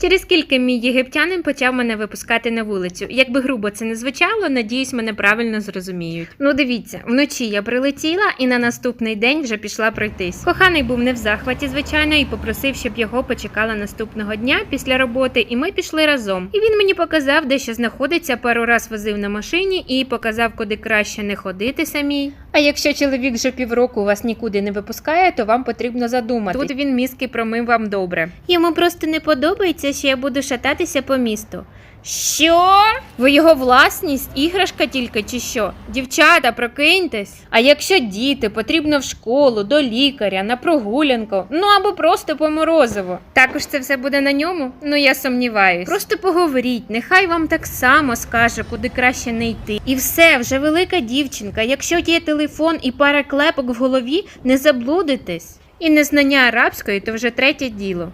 Через кілька мій єгиптянин почав мене випускати на вулицю. Якби грубо це не звучало, надіюсь, мене правильно зрозуміють. Ну дивіться, вночі я прилетіла і на наступний день вже пішла пройтись. Коханий був не в захваті, звичайно, і попросив, щоб його почекала наступного дня після роботи, і ми пішли разом. І він мені показав, де що знаходиться, пару раз возив на машині і показав, куди краще не ходити самій. А якщо чоловік вже півроку вас нікуди не випускає, то вам потрібно задумати. Тут він мізки промив вам добре. Йому просто не подобається, що я буду шататися по місту. Що? Ви його власність, іграшка тільки чи що? Дівчата, прокиньтесь. А якщо діти, потрібно в школу, до лікаря, на прогулянку, ну або просто по морозиво. Також це все буде на ньому? Ну я сумніваюсь. Просто поговоріть, нехай вам так само скаже, куди краще не йти. І все, вже велика дівчинка. Якщо є телефон і пара клепок в голові, не заблудитесь. І незнання арабської то вже третє діло.